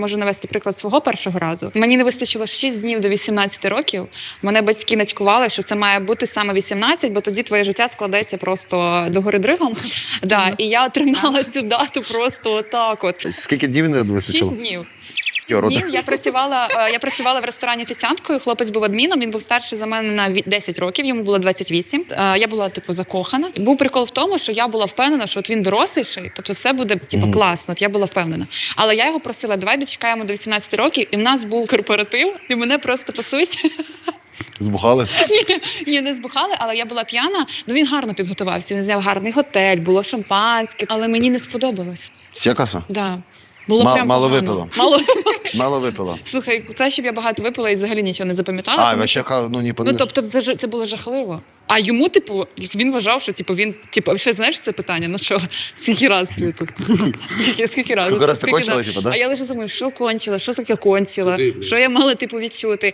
Можу навести приклад свого першого разу. Мені не вистачило 6 днів до 18 років. Мене батьки нацькували, що це має бути саме 18, бо тоді твоє життя складеться просто до гори дригом. Да, і я отримала цю дату просто отак. От Скільки днів не 6 вистачило? днів. Йорода. Ні, я працювала. е, Я працювала в ресторані офіціанткою. Хлопець був адміном. Він був старший за мене на ві- 10 років. Йому було 28. Е, Я була типу закохана. Був прикол в тому, що я була впевнена, що от він доросліший, тобто все буде типу класно. От я була впевнена. Але я його просила, давай дочекаємо до 18 років, і в нас був корпоратив, і мене просто по. Збухали? Ні, Ні, не збухали, але я була п'яна. Ну він гарно підготувався. Він зняв гарний готель, було шампанське, але мені не сподобалось. Сєкаса? Да. Було Мал- прям мало погано. випила. Мало Мало випила. Слухай, краще б я багато випила і взагалі нічого не запам'ятала. А, тому що- ка- ну не Ну тобто, це ж- це було жахливо. А йому, типу, він вважав, що типу він, типу, ще знаєш це питання? Ну що, скільки раз ти тут? Скільки, скільки раз? Скільки раз ти кончила, типу, да? А я лише думаю, що кончила, що таке кончила, що я мала типу відчути.